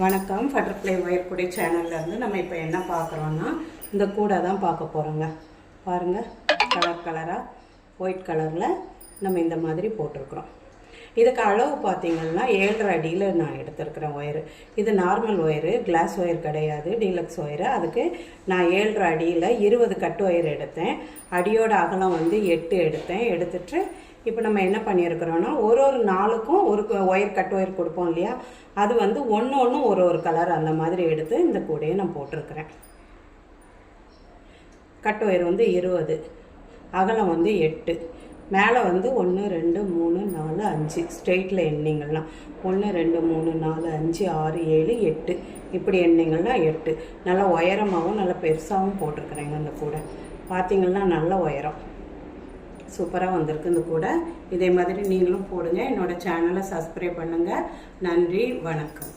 வணக்கம். பட்டர்ஃப்ளை ஒயர்குடி சேனல்லேருந்து நம்ம இப்போ என்ன பார்க்குறோன்னா இந்த கூடை தான் பார்க்க போகிறோங்க பாருங்கள் கலர் கலராக ஒயிட் கலரில் நம்ம இந்த மாதிரி போட்டிருக்கிறோம். இதுக்கு அளவு பார்த்தீங்கன்னா ஏழரை அடியில் நான் எடுத்திருக்கிறேன் ஒயரு இது நார்மல் ஒயரு கிளாஸ் ஒயர் கிடையாது டீலக்ஸ் ஒயரு அதுக்கு நான் ஏழரை அடியில் இருபது கட்டு ஒயர் எடுத்தேன். அடியோட அகலம் வந்து எட்டு எடுத்தேன். எடுத்துட்டு இப்போ நம்ம என்ன பண்ணியிருக்கிறோன்னா ஒரு ஒரு நாளுக்கும் ஒரு ஒயர் கட் ஒயர் கொடுப்போம் இல்லையா? அது வந்து ஒன்று ஒன்று ஒரு ஒரு கலர் அந்த மாதிரி எடுத்து இந்த கூடையை நான் போட்டிருக்கிறேன். கட் ஒயர் வந்து இருபது அகலம் வந்து எட்டு மேலே வந்து ஒன்று ரெண்டு மூணு நாலு அஞ்சு ஸ்ட்ரெயிட்டில் எண்ணிங்கள்னா. ஒன்று ரெண்டு மூணு நாலு அஞ்சு ஆறு ஏழு எட்டு இப்படி எண்ணிங்கள்னா எட்டு. நல்லா உயரமாகவும் நல்லா பெருசாகவும் போட்டிருக்கிறேங்க அந்த கூடை. பார்த்தீங்கன்னா நல்ல உயரம். சூப்பராக வந்திருக்கு இந்த கூட. இதே மாதிரி நீங்களும் போடுங்க. என்னோட சேனலை சப்ஸ்கிரைப் பண்ணுங்கள் நன்றி வணக்கம்.